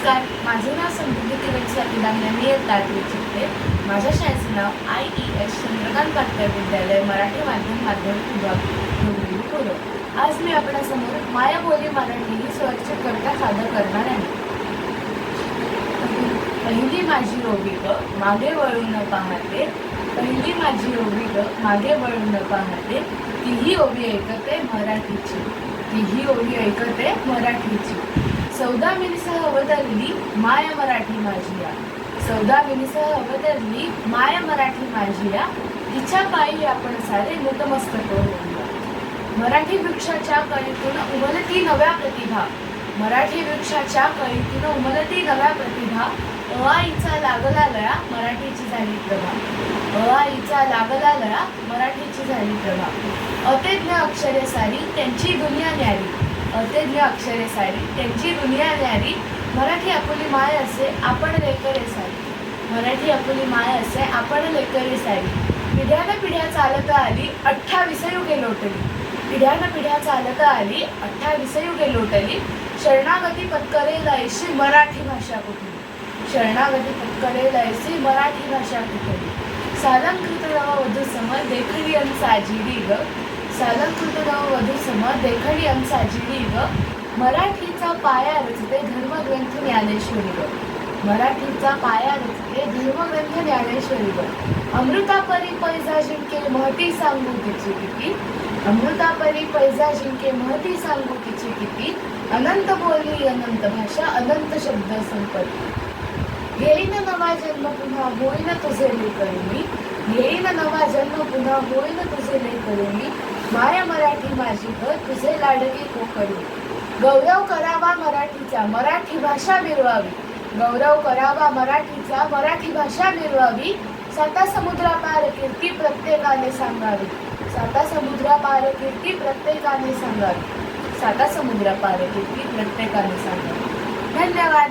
नमस्कार. माझे नाव समृद्धी किरण सतीदाम मी येतात चित्ते माझ्या शाळेचे नाव I E S Chandrakant Patkar विद्यालय मराठी माध्यम माध्यमिक विभाग डोंबिवली पुरं आज मी आपल्यासमोर मायाबोली मराठी ही स्वच्छ कविता सादर करणार आहे. पहिली माझी ओबी ग मागे वळून न पाहते. पहिली माझी ओबी ग मागे वळून न पाहते. तीही ओबी ऐकते मराठीची. तीही ओबी ऐकते मराठीची. चौदा मिनिसह अवतरली माय मराठी माझी या चौदा मिनिसह अवतरली माय मराठी माझी या तिच्या पायी आपण सारे नतमस्तक मराठी वृक्षाच्या कळीतून उमलती नव्या प्रतिभा. मराठी वृक्षाच्या कळीतून उमलती नव्या प्रतिभा. अआईचा लागला लया मराठीची झाली प्रभा. अआईचा लागला लया मराठीची झाली प्रभा. अतज्ञ अक्षरे सारी त्यांची दुनिया न्यारी. अतज्ञ अक्षरे सारी. त्यांची दुनिया न्यारी. मराठी आपुली माय असे आपण लेकरे सारी. मराठी आपुली माय असे आपण लेकरे सारी. पिढ्यानं पिढ्या चालत आली अठ्ठावीस युगे लोटली. पिढ्यानं पिढ्या चालत आली अठ्ठावीस युगे लोटली. शरणागती पत्करे ऐशी मराठी भाषा कुठली? शरणागती पत्करे लयसी मराठी भाषा कुठली? सालंकृत नव वधू समज देखणी साजिरी ग. सालंकृत नव वधू सम देखणी आमचा साजिरी ग मराठीचा पाया रचते धर्मग्रंथ ज्ञानेश्वरी ग मराठीचा पाया रचते धर्मग्रंथ ज्ञानेश्वरी ग अमृतापरी पैजा जिंके महती सांगू तिची किती अमृतापरी पैजा जिंके महती सांगू तिची किती अनंत बोली अनंत भाषा अनंत शब्द संपत्ती. येईन नवा जन्म पुन्हा होईन तुझे लेकरुणी येईन नवा जन्म पुन्हा होईन तुझे लेकरुणी माया मराठी माझी ग तुझे लाडके कोकणी. गौरव करावा मराठीचा मराठी भाषा मिरवावी गौरव करावा मराठीचा मराठी भाषा मिरवावी साता समुद्रापार कीर्ती प्रत्येकाने सांगावी. साता समुद्रापार कीर्ती प्रत्येकाने सांगावी. साता समुद्रापार कीर्ती प्रत्येकाने सांगावी. धन्यवाद.